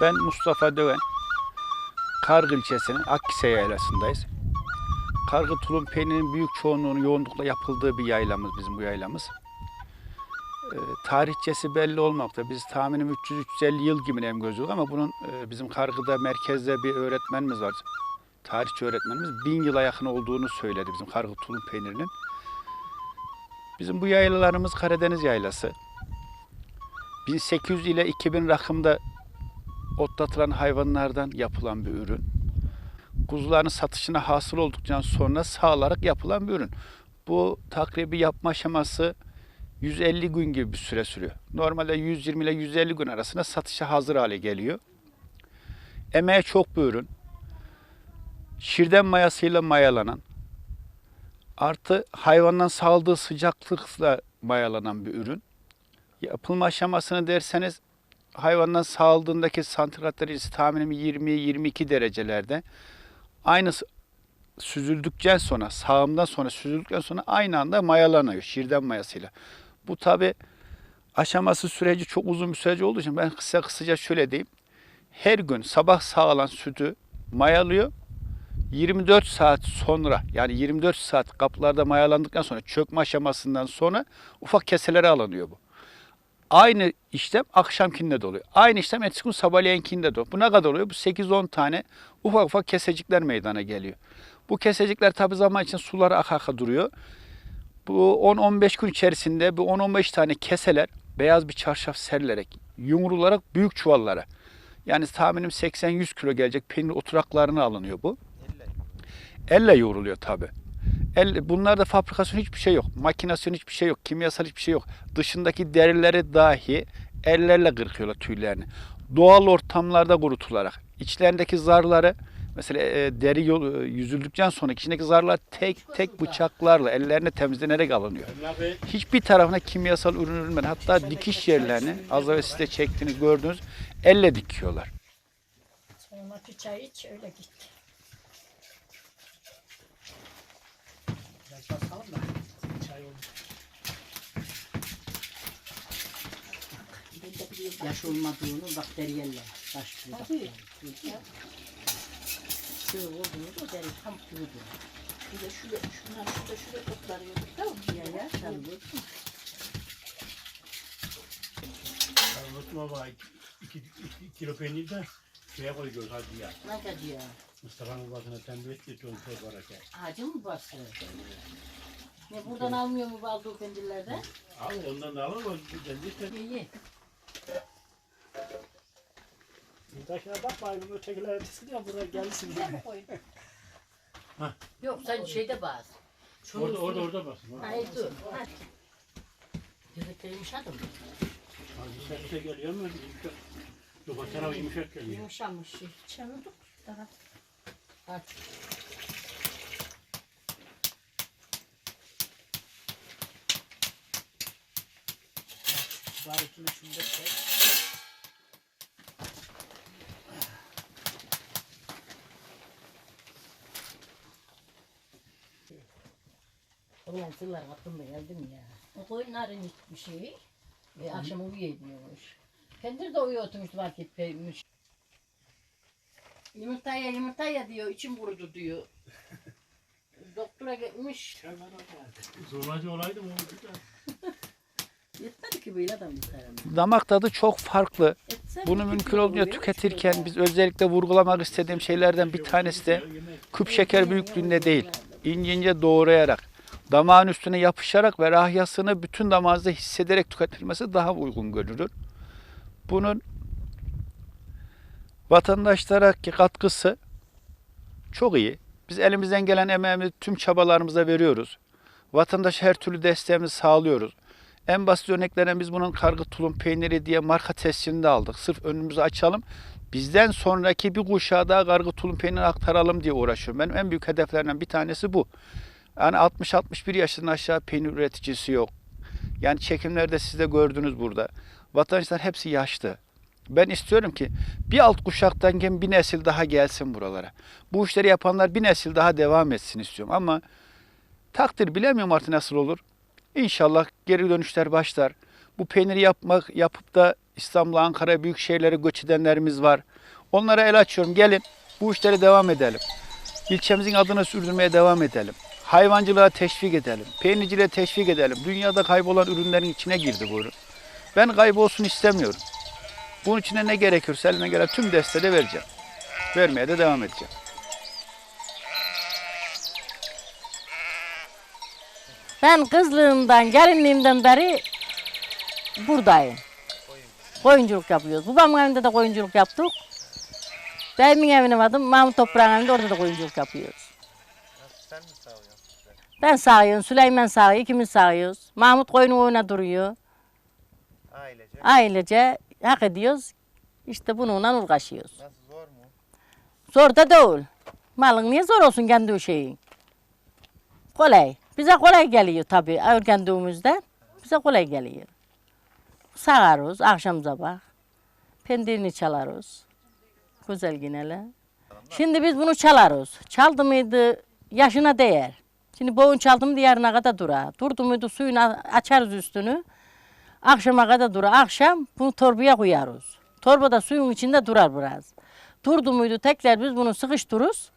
Ben Mustafa Döven. Kargı ilçesinin Akkise yaylasındayız. Kargı tulum peynirinin büyük çoğunluğunun yoğunlukla yapıldığı bir yaylamız bizim bu yaylamız. Ee, tarihçesi belli olmakta. Biz tahminim 300-350 yıl gibi em gözüküyor ama bunun e, bizim Kargı'da merkezde bir öğretmenimiz var. Tarihçi öğretmenimiz bin yıla yakın olduğunu söyledi bizim Kargı tulum peynirinin. Bizim bu yaylalarımız Karadeniz yaylası. 1800 ile 2000 rakımda otlatılan hayvanlardan yapılan bir ürün. Kuzuların satışına hasıl olduktan sonra sağlarak yapılan bir ürün. Bu takribi yapma aşaması 150 gün gibi bir süre sürüyor. Normalde 120 ile 150 gün arasında satışa hazır hale geliyor. Emeğe çok bir ürün. Şirden mayasıyla mayalanan, artı hayvandan saldığı sıcaklıkla mayalanan bir ürün. Yapılma aşamasını derseniz hayvandan sağaldığındaki santigrat derecesi tahminim 20-22 derecelerde. Aynı süzüldükten sonra, sağımdan sonra süzüldükten sonra aynı anda mayalanıyor şirden mayasıyla. Bu tabi aşaması süreci çok uzun bir süreci olduğu için ben kısa kısaca şöyle diyeyim. Her gün sabah sağılan sütü mayalıyor. 24 saat sonra yani 24 saat kaplarda mayalandıktan sonra çökme aşamasından sonra ufak keselere alınıyor bu. Aynı işlem akşamkinde de oluyor. Aynı işlem ertesi gün sabahleyenkinde de oluyor. Bu ne kadar oluyor? Bu 8-10 tane ufak ufak kesecikler meydana geliyor. Bu kesecikler tabi zaman için suları aka aka duruyor. Bu 10-15 gün içerisinde bu 10-15 tane keseler beyaz bir çarşaf serilerek, yumrularak büyük çuvallara yani tahminim 80-100 kilo gelecek peynir oturaklarına alınıyor bu. Elle yoğruluyor tabi. El, bunlarda fabrikasyon hiçbir şey yok. Makinasyon hiçbir şey yok. Kimyasal hiçbir şey yok. Dışındaki derileri dahi ellerle kırkıyorlar tüylerini. Doğal ortamlarda kurutularak. içlerindeki zarları mesela e, deri yol, e, yüzüldükten sonra içindeki zarlar tek tek bıçaklarla ellerine temizlenerek alınıyor. Hiçbir tarafına kimyasal ürün ürünmeden hatta dikiş yerlerini az evvel siz de çektiğiniz gördüğünüz elle dikiyorlar. Sonra çay iç öyle git. Basalım da çay oldu. Yaş olmadığını bakteriyeller başlıyor. Tabii. Çığ olduğunu deri tam kurudur. Bir de şurada, şunlar şurada şurada toplanıyorduk da Ya ya çalıyor. Ben unutma bak. 2 kilo peynir de şeye koyuyoruz hadi ya. Ne ya? Mustafa'nın babasına tembih etti. Toz var hadi. Hacı mı bastı? Ne buradan almıyor mu balduğu pendillerden? Al ondan da alır o kendi işte. İyi. Bir taşına bak bari bunu ötekiler ötesi de buraya gelsin diye. Yok sen şeyde bas. Şunu Orada orada orada ha. Hayır dur. De yumuşadı mı? Hadi sen işte geliyor mu? Yok yumuşak. Yumuşamış. çavurduk. Daha Hadi. içine şunu da çek. Ulan sırlar aklımda geldi mi ya? O koyunların hiçbir şeyi. E, akşam uyuyabiliyormuş. Kendir de uyuyor oturmuş vakit peymiş. Yumurtaya yumurtaya diyor, içim kurudu diyor. Doktora gitmiş. Zurnacı olaydı mı? olurdu da. Yetmedi ki böyle adam bir Damak tadı çok farklı. Etse Bunu mi? mümkün olduğunca tüketirken biz özellikle vurgulamak istediğim şeylerden bir tanesi de küp şeker büyüklüğünde değil. İnce ince doğrayarak, damağın üstüne yapışarak ve rahyasını bütün damağınızda hissederek tüketilmesi daha uygun görülür. Bunun vatandaşlara katkısı çok iyi. Biz elimizden gelen emeğimizi tüm çabalarımıza veriyoruz. Vatandaş her türlü desteğimizi sağlıyoruz. En basit örneklerinden biz bunun kargı tulum peyniri diye marka tescilini de aldık. Sırf önümüzü açalım. Bizden sonraki bir kuşağa daha kargı tulum peyniri aktaralım diye uğraşıyorum. Benim en büyük hedeflerimden bir tanesi bu. Yani 60-61 yaşından aşağı peynir üreticisi yok. Yani çekimlerde siz de gördünüz burada. Vatandaşlar hepsi yaşlı. Ben istiyorum ki bir alt kuşaktan gelen bir nesil daha gelsin buralara. Bu işleri yapanlar bir nesil daha devam etsin istiyorum. Ama takdir bilemiyorum artık nasıl olur. İnşallah geri dönüşler başlar. Bu peyniri yapmak yapıp da İstanbul'a, Ankara büyük şehirlere göç edenlerimiz var. Onlara el açıyorum. Gelin bu işlere devam edelim. İlçemizin adını sürdürmeye devam edelim. Hayvancılığa teşvik edelim. Peynirciliğe teşvik edelim. Dünyada kaybolan ürünlerin içine girdi bu ürün. Ben kaybolsun istemiyorum. Bunun içine ne gerekiyorsa elime gelen tüm desteği de vereceğim. Vermeye de devam edeceğim. Ben kızlığımdan, gelinliğimden beri buradayım. Koyunculuk yapıyoruz. Babamın evinde de koyunculuk yaptık. Beyimin evine vardım, Mahmut Toprağın evinde orada da koyunculuk yapıyoruz. Sen mi sağlıyorsun? Ben sağıyorum, Süleyman sağıyor, ikimiz sağıyoruz. Mahmut koyunu oyuna duruyor. Ailece. Ailece hak ediyoruz. İşte bununla uğraşıyoruz. Nasıl zor mu? Zor da değil. Malın niye zor olsun kendi şeyin? Kolay. Bize kolay geliyor tabii öğrendiğimizde. Bize kolay geliyor. Sağarız akşam sabah. Pendirini çalarız. Güzel yinele. Şimdi biz bunu çalarız. Çaldı mıydı yaşına değer. Şimdi boyun çaldım diğerine kadar durar. Durdu muydu suyunu açarız üstünü. Akşama kadar durar. Akşam bunu torbaya koyarız. Torbada suyun içinde durar biraz. Durdu muydu tekrar biz bunu sıkıştırırız.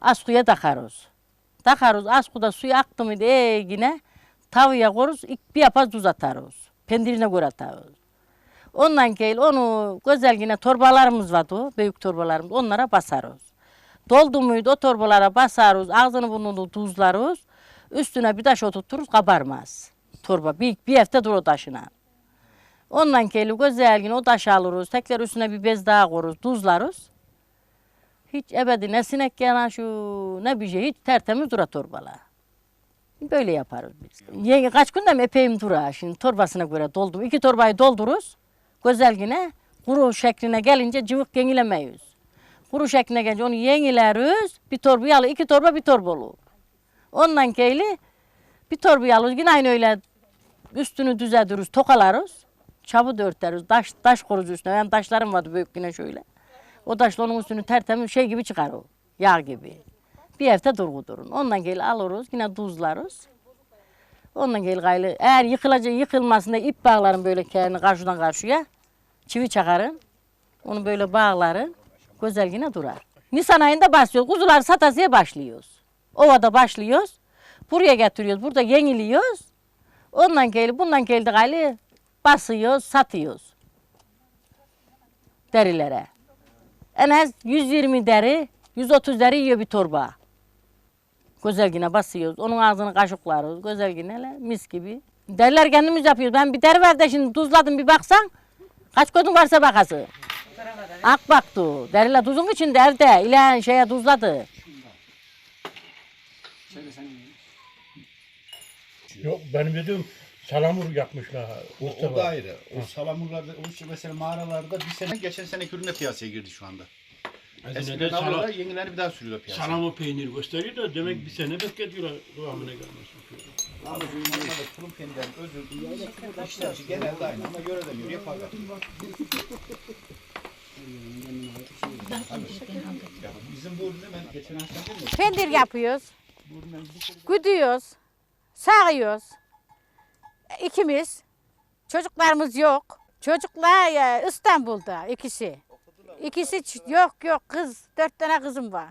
Askuya takarız. Takarız askuda suyu aktı mıydı ee yine tavaya koruz bir yapaz tuz atarız. Pendirine göre atarız. Ondan gel onu güzel yine torbalarımız vardı büyük torbalarımız onlara basarız. Doldu muydu o torbalara basarız ağzını burnunu tuzlarız. Üstüne bir taş oturturuz kabarmaz. Torba bir, bir hafta dur o taşına. Ondan geli güzel yine o taşı alırız. Tekrar üstüne bir bez daha koruz, tuzlarız. Hiç ebedi ne sinek yanaşı ne bir şey hiç tertemiz dura torbalar. Böyle yaparız biz. Yenge kaç günde mi epeyim dura şimdi torbasına göre doldum. İki torbayı doldururuz. Güzel yine kuru şekline gelince cıvık yenilemeyiz. Kuru şekline gelince onu yenileriz. Bir torbayı alır. iki torba bir torba olur. Ondan keyli bir torbayı alırız. Yine aynı öyle üstünü düzeltiriz, tokalarız. Çabı da örteriz. Taş, taş koruz üstüne. Yani taşlarım vardı büyük yine şöyle. O taşla üstünü tertemiz şey gibi çıkar o. Yağ gibi. Bir hafta durgu durun. Ondan gel alırız. Yine tuzlarız. Ondan gel gayrı. Eğer yıkılacak yıkılmasın diye ip bağlarım böyle kendini karşıdan karşıya. Çivi çakarın. Onu böyle bağların. Güzel yine durar. Nisan ayında başlıyoruz. Kuzuları satasıya başlıyoruz. Ovada başlıyoruz. Buraya getiriyoruz. Burada yeniliyoruz. Ondan gelip bundan geldi gayrı basıyoruz, satıyoruz. Derilere. En az 120 deri, 130 deri yiyor bir torba. Güzel yine basıyoruz. Onun ağzını kaşıklarız. Güzel mis gibi. Deriler kendimiz yapıyoruz. Ben bir deri ver şimdi tuzladım bir baksan. Kaç kodun varsa bakası. Ak baktı. Deriler tuzun içinde evde. İlen şeye tuzladı. Yok benim dediğim salamur yapmışlar. O, o da ayrı. O salamurlarda, o işte mesela mağaralarda bir sene, geçen seneki ürün de piyasaya girdi şu anda. Eskiden salam, avlular yenilerini bir daha sürüyorlar piyasaya. salamur peyniri gösteriyor da demek bir sene bekletiyorlar kıvamına gelmesi. Abi bu ürünlerde tulum işlemci genelde aynı ama göre de göre fark Ya bizim bu ürünü ben geçen akşam dedim ya, Pendir yapıyoruz. bu Güdüyoruz. Sağıyoruz. İkimiz. Çocuklarımız yok. Çocuklar ya, İstanbul'da ikisi. İkisi yok yok kız. Dört tane kızım var.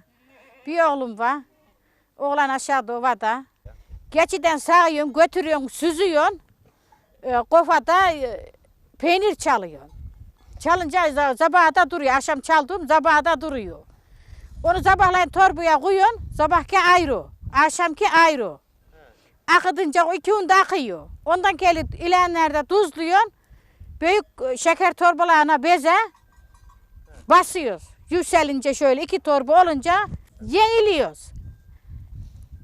Bir oğlum var. Oğlan aşağıda ovada. Geçiden sağıyorum, götürüyorum, süzüyorsun. E, kofada e, peynir çalıyor. Çalınca za- sabaha da duruyor. Akşam çaldım sabaha da duruyor. Onu sabahleyin torbaya koyuyorsun. Sabahki ayrı. Akşamki ayrı. Akıdınca o iki un da akıyor. Ondan gelip ilenlerde tuzluyorsun. Büyük e, şeker torbalarına beze basıyoruz. Yükselince şöyle iki torba olunca yeniliyoruz.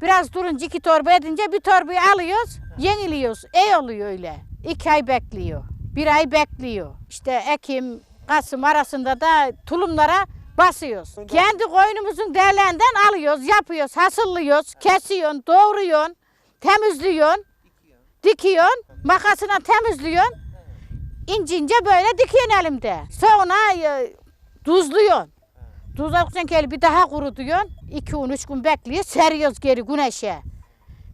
Biraz durunca iki torba edince bir torbayı alıyoruz, yeniliyoruz. İyi oluyor öyle. İki ay bekliyor. Bir ay bekliyor. İşte Ekim, Kasım arasında da tulumlara basıyoruz. Kendi koyunumuzun değerlerinden alıyoruz, yapıyoruz, hasıllıyoruz, kesiyorsun, doğruyorsun, temizliyorsun, dikiyorsun, makasına temizliyorsun. İnce ince böyle dikiyorsun elimde. Sonra e, tuzluyorsun. Tuzladıktan gel bir daha kurutuyorsun. İki gün, üç gün bekliyor. Seriyoruz geri güneşe.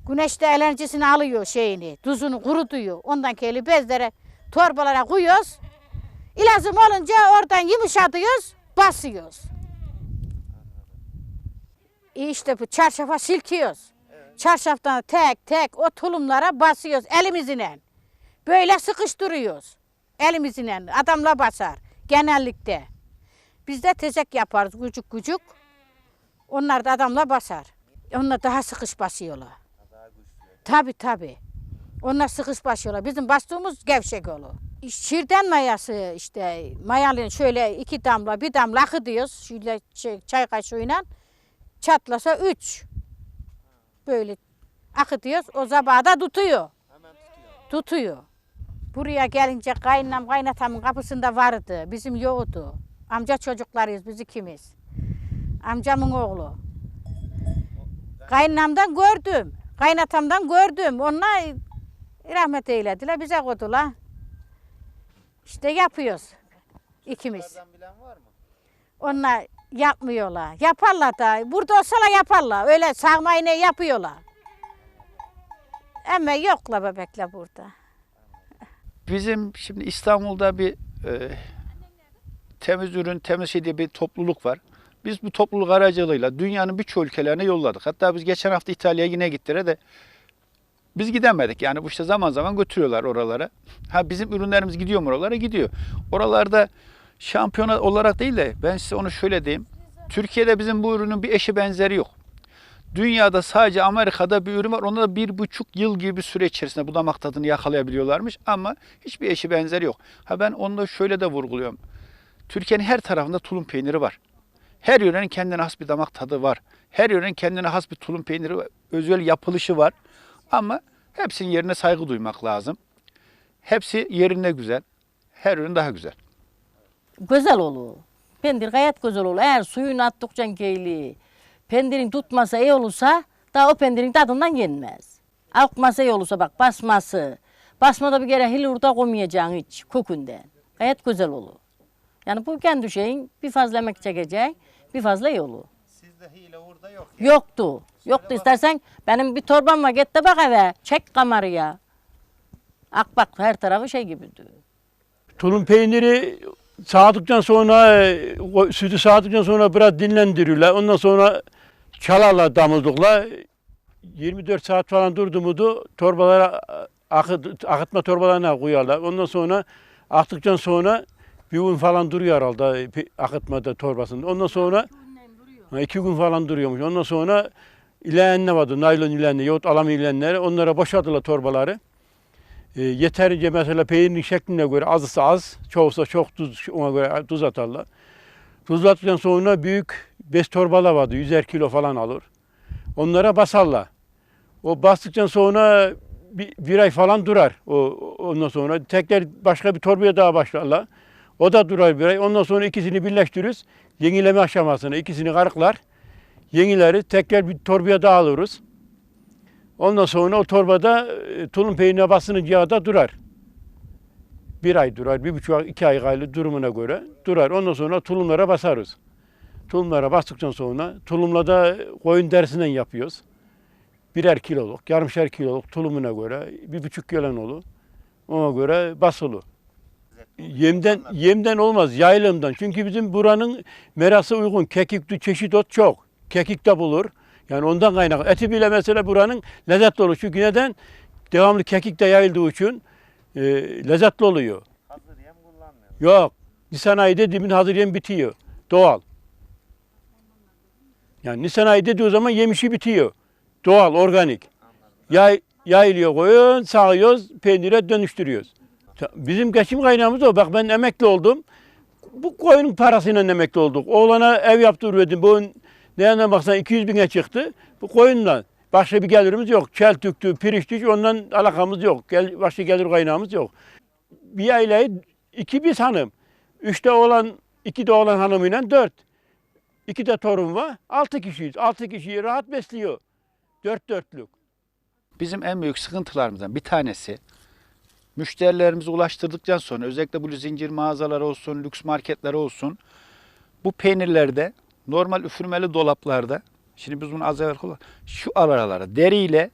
Güneşte eğlencesini alıyor şeyini. Tuzunu kurutuyor. Ondan geri bezlere, torbalara koyuyoruz. İlazım olunca oradan yumuşatıyoruz. basıyoruz. İşte bu çarşafa silkiyoruz. Çarşaftan tek tek o tulumlara basıyoruz elimizle. Böyle sıkıştırıyoruz. Elimizle adamla basar genellikle. Biz de tezek yaparız küçük küçük. Onlar da adamla basar. Onlar daha sıkış basıyorlar. Tabi tabi. Onlar sıkış basıyorlar. Bizim bastığımız gevşek olur. Şirden mayası işte mayalın şöyle iki damla bir damla akıtıyoruz. Şöyle çay, çay kaşığıyla çatlasa üç. Böyle akıtıyoruz. O zabada tutuyor. Tutuyor. Buraya gelince kaynanam kaynatamın kapısında vardı. Bizim yoktu. Amca çocuklarıyız biz ikimiz. Amcamın oğlu. Kaynanamdan gördüm. Kaynatamdan gördüm. Onlar rahmet eylediler. Bize koydular. İşte yapıyoruz. ikimiz. Bunlardan bilen var mı? Onlar yapmıyorlar. Yaparlar da. Burada olsalar yaparlar. Öyle sağmayı ne yapıyorlar. Ama yokla bebekler burada. Bizim şimdi İstanbul'da bir e, temiz ürün, temiz şey diye bir topluluk var. Biz bu topluluk aracılığıyla dünyanın birçok ülkelerine yolladık. Hatta biz geçen hafta İtalya'ya yine gittiler de biz gidemedik. Yani bu işte zaman zaman götürüyorlar oralara. Ha bizim ürünlerimiz gidiyor mu oralara? Gidiyor. Oralarda şampiyona olarak değil de ben size onu şöyle diyeyim. Türkiye'de bizim bu ürünün bir eşi benzeri yok. Dünyada sadece Amerika'da bir ürün var. Onda da bir buçuk yıl gibi bir süre içerisinde bu damak tadını yakalayabiliyorlarmış. Ama hiçbir eşi benzeri yok. Ha ben onu da şöyle de vurguluyorum. Türkiye'nin her tarafında tulum peyniri var. Her yörenin kendine has bir damak tadı var. Her yörenin kendine has bir tulum peyniri özel yapılışı var. Ama hepsinin yerine saygı duymak lazım. Hepsi yerine güzel. Her ürün daha güzel. Güzel olur. Pendir gayet güzel olur. Eğer suyunu attıkça geyli, pendirin tutmasa iyi olursa daha o pendirin tadından yenmez. Akmasa iyi olursa bak basması. Basmada bir kere hilurda koymayacaksın hiç kökünden. Gayet güzel olur. Yani bu kendi şeyin bir fazla emek çekecek, bir fazla iyi olur. Sizde hile hurda yok. Yoktu. Yoktu istersen benim bir torbam var git de bak eve. Çek kameraya. Ak bak her tarafı şey gibiydi. Tulum peyniri sağdıktan sonra e, sütü sağdıktan sonra biraz dinlendiriyorlar. Ondan sonra çalarlar damızlıkla 24 saat falan durdu mudu torbalara akıt, akıtma torbalarına koyarlar. Ondan sonra aktıktan sonra bir gün falan duruyor herhalde pe- akıtmada torbasında. Ondan sonra iki gün falan duruyormuş. Ondan sonra ileğenler vardı. Naylon ileğenler, yoğurt alam ileğenleri. Onlara boşalttılar torbaları. E, yeterince mesela peynirin şekline göre azsa az, çoğusa çok tuz ona göre tuz atarlar. Tuz attıktan sonra büyük bez torbalar vardı. 100'er kilo falan alır. Onlara basarlar. O bastıktan sonra bir, bir ay falan durar. O, ondan sonra tekrar başka bir torbaya daha başlarlar. O da durar bir ay. Ondan sonra ikisini birleştiririz. Yenileme aşamasına ikisini karıklar. Yenileri tekrar bir torbaya daha alırız. Ondan sonra o torbada e, tulum peynirine basınınca da durar. Bir ay durar, bir buçuk, iki ay gaylı durumuna göre durar. Ondan sonra tulumlara basarız. Tulumlara bastıktan sonra tulumla da koyun derisinden yapıyoruz. Birer kiloluk, yarımşar kiloluk tulumuna göre bir buçuk gelen olur. Ona göre basılı. Yemden yemden olmaz, yaylımdan. Çünkü bizim buranın merası uygun. Kekikli çeşit ot çok. Kekik de bulur. Yani ondan kaynak. Eti bile mesela buranın lezzetli olur. Çünkü neden? Devamlı kekik de yayıldığı için e, lezzetli oluyor. Hazır yem kullanmıyor. Yok. Nisan ayı dediğimin hazır yem bitiyor. Doğal. Yani Nisan ayı dediği zaman yemişi bitiyor. Doğal, organik. Yay, yayılıyor koyun, sağıyoruz, peynire dönüştürüyoruz. Bizim geçim kaynağımız o. Bak ben emekli oldum. Bu koyunun parasıyla emekli olduk. Oğlana ev yaptırıyordum. Bu nereden baksan 200 bine çıktı. Bu koyunla. Başka bir gelirimiz yok. Çel tüktü, pirinçti, ondan alakamız yok. Gel, başka gelir kaynağımız yok. Bir aileyi iki biz hanım. Üçte oğlan, iki de oğlan hanımıyla dört. İki de torun var. Altı kişiyiz. Altı kişiyi rahat besliyor. Dört dörtlük. Bizim en büyük sıkıntılarımızdan bir tanesi müşterilerimize ulaştırdıktan sonra özellikle bu zincir mağazaları olsun, lüks marketler olsun bu peynirlerde normal üfürmeli dolaplarda şimdi biz bunu az evvel kullan şu aralara deriyle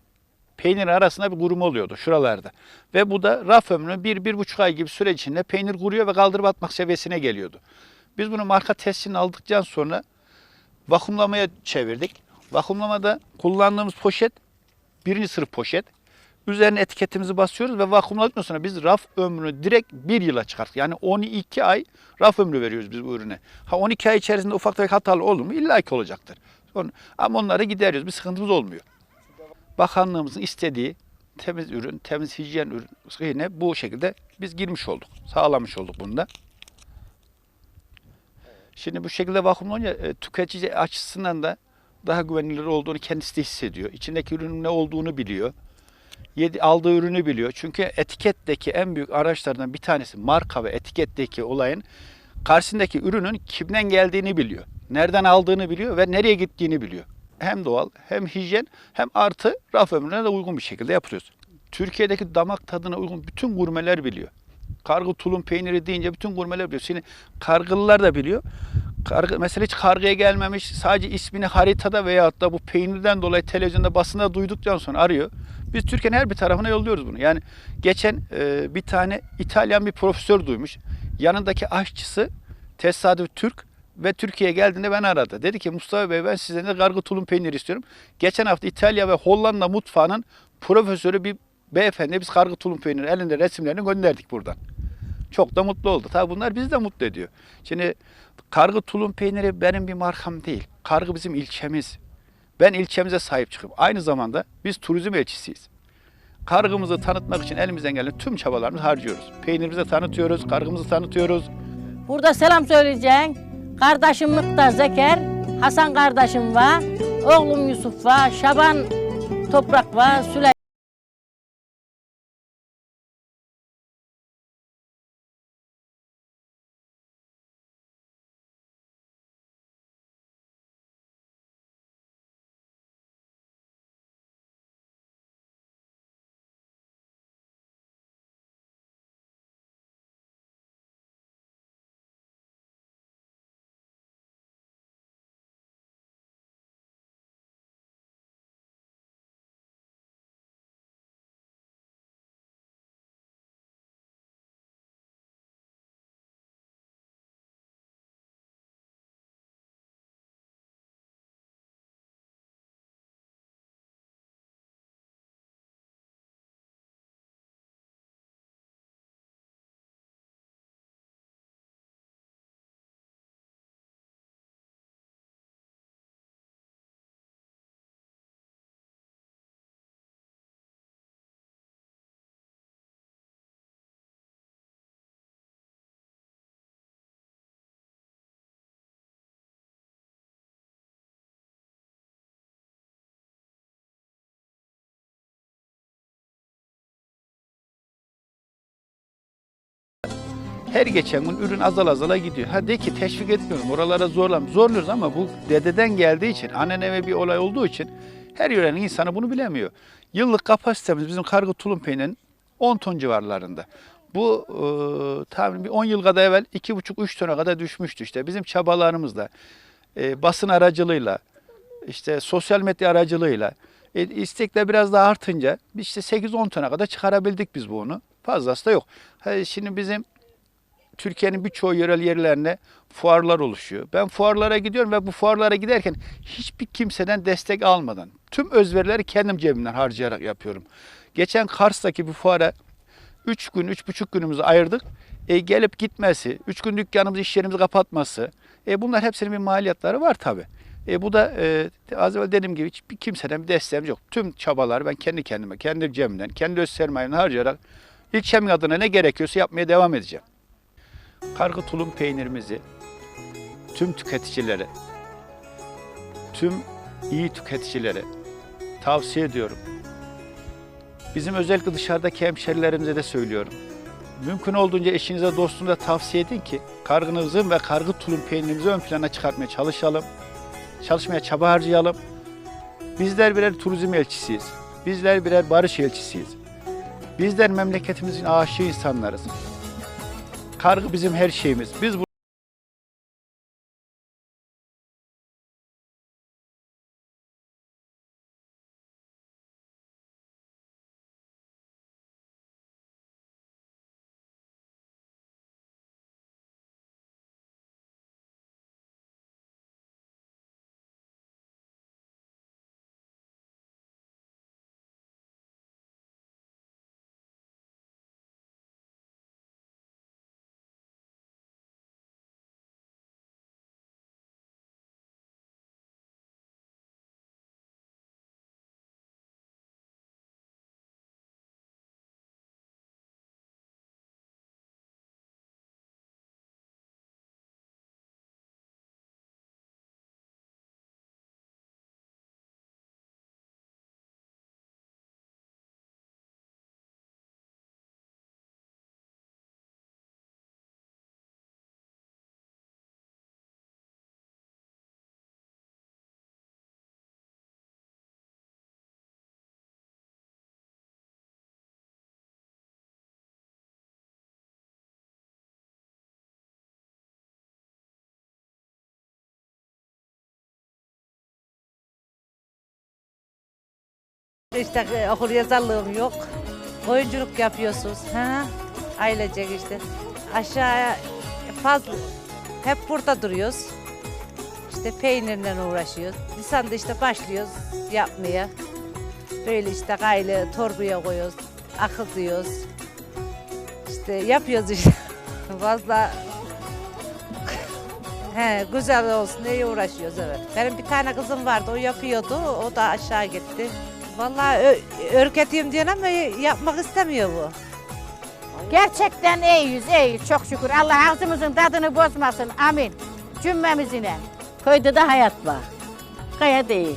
peynir arasında bir kurum oluyordu şuralarda. Ve bu da raf ömrü bir, bir buçuk ay gibi süre içinde peynir kuruyor ve kaldırıp atmak seviyesine geliyordu. Biz bunu marka testini aldıktan sonra vakumlamaya çevirdik. Vakumlamada kullandığımız poşet birinci sınıf poşet. Üzerine etiketimizi basıyoruz ve vakumladıktan sonra biz raf ömrünü direkt bir yıla çıkarttık. Yani 12 ay raf ömrü veriyoruz biz bu ürüne. Ha 12 ay içerisinde ufak tefek hatalı olur mu? İlla ki olacaktır. Ama onları gideriyoruz. Bir sıkıntımız olmuyor. Bakanlığımızın istediği temiz ürün, temiz hijyen ürün yine bu şekilde biz girmiş olduk. Sağlamış olduk bunu da. Şimdi bu şekilde vakumlanınca e, tüketici açısından da daha güvenilir olduğunu kendisi de hissediyor. İçindeki ürünün ne olduğunu biliyor. Yedi, aldığı ürünü biliyor. Çünkü etiketteki en büyük araçlardan bir tanesi marka ve etiketteki olayın karşısındaki ürünün kimden geldiğini biliyor. Nereden aldığını biliyor ve nereye gittiğini biliyor. Hem doğal hem hijyen hem artı raf ömrüne de uygun bir şekilde yapıyoruz. Türkiye'deki damak tadına uygun bütün gurmeler biliyor. Kargı tulum peyniri deyince bütün gurmeler biliyor. Şimdi kargılılar da biliyor. Kargı, mesela hiç kargıya gelmemiş sadece ismini haritada veyahut da bu peynirden dolayı televizyonda basında duyduktan sonra arıyor. Biz Türkiye'nin her bir tarafına yolluyoruz bunu. Yani geçen e, bir tane İtalyan bir profesör duymuş. Yanındaki aşçısı tesadüf Türk ve Türkiye'ye geldiğinde ben aradı. Dedi ki Mustafa Bey ben sizden de kargı tulum peyniri istiyorum. Geçen hafta İtalya ve Hollanda mutfağının profesörü bir beyefendi biz kargı tulum peyniri elinde resimlerini gönderdik buradan. Çok da mutlu oldu. Tabii bunlar bizi de mutlu ediyor. Şimdi kargı tulum peyniri benim bir markam değil. Kargı bizim ilçemiz. Ben ilçemize sahip çıkıp aynı zamanda biz turizm elçisiyiz. Kargımızı tanıtmak için elimizden gelen tüm çabalarımızı harcıyoruz. Peynirimizi tanıtıyoruz, kargımızı tanıtıyoruz. Burada selam söyleyeceksin. Kardeşim Mıktar Zeker, Hasan kardeşim var, oğlum Yusuf var, Şaban Toprak var, Süleyman Her geçen gün ürün azal azala gidiyor. Ha de ki teşvik etmiyorum, oralara zorlam. Zorluyoruz ama bu dededen geldiği için, anneneme bir olay olduğu için her yörenin insanı bunu bilemiyor. Yıllık kapasitemiz bizim kargı tulum peynirinin 10 ton civarlarında. Bu e, tahmin bir 10 yıl kadar evvel 2,5-3 tona kadar düşmüştü işte. Bizim çabalarımızla, e, basın aracılığıyla, işte sosyal medya aracılığıyla, e, istekler biraz daha artınca işte 8-10 tona kadar çıkarabildik biz bunu. Fazlası da yok. Ha, şimdi bizim Türkiye'nin birçoğu yerel yerlerinde fuarlar oluşuyor. Ben fuarlara gidiyorum ve bu fuarlara giderken hiçbir kimseden destek almadan tüm özverileri kendim cebimden harcayarak yapıyorum. Geçen Kars'taki bir fuara 3 gün, 3,5 günümüzü ayırdık. E, gelip gitmesi, 3 gün dükkanımızı, iş yerimizi kapatması. E, bunlar hepsinin bir maliyetleri var tabii. E, bu da e, az evvel dediğim gibi hiçbir kimseden bir desteğim yok. Tüm çabaları ben kendi kendime, kendi cebimden, kendi öz sermayemden harcayarak ilçemin adına ne gerekiyorsa yapmaya devam edeceğim. Kargı tulum peynirimizi tüm tüketicilere, tüm iyi tüketicilere tavsiye ediyorum. Bizim özellikle dışarıdaki hemşerilerimize de söylüyorum. Mümkün olduğunca eşinize, dostunuza tavsiye edin ki kargınızın ve kargı tulum peynirimizi ön plana çıkartmaya çalışalım. Çalışmaya çaba harcayalım. Bizler birer turizm elçisiyiz. Bizler birer barış elçisiyiz. Bizler memleketimizin aşığı insanlarız. Kargı bizim her şeyimiz. Biz İşte e, okul yazarlığım yok. Oyunculuk yapıyorsunuz. Ha? Ailecek işte. Aşağıya fazla hep burada duruyoruz. İşte peynirle uğraşıyoruz. Nisan'da işte başlıyoruz yapmaya. Böyle işte gayle torbaya koyuyoruz. Akıl diyoruz. İşte yapıyoruz işte. Fazla He, güzel olsun diye uğraşıyoruz evet. Benim bir tane kızım vardı o yapıyordu o da aşağı gitti. Vallahi ö- örgüteyim diyen ama yapmak istemiyor bu. Gerçekten iyiyiz, iyiyiz. Çok şükür. Allah ağzımızın tadını bozmasın. Amin. Cümmemizine. Köyde de hayat var. Gayet iyi.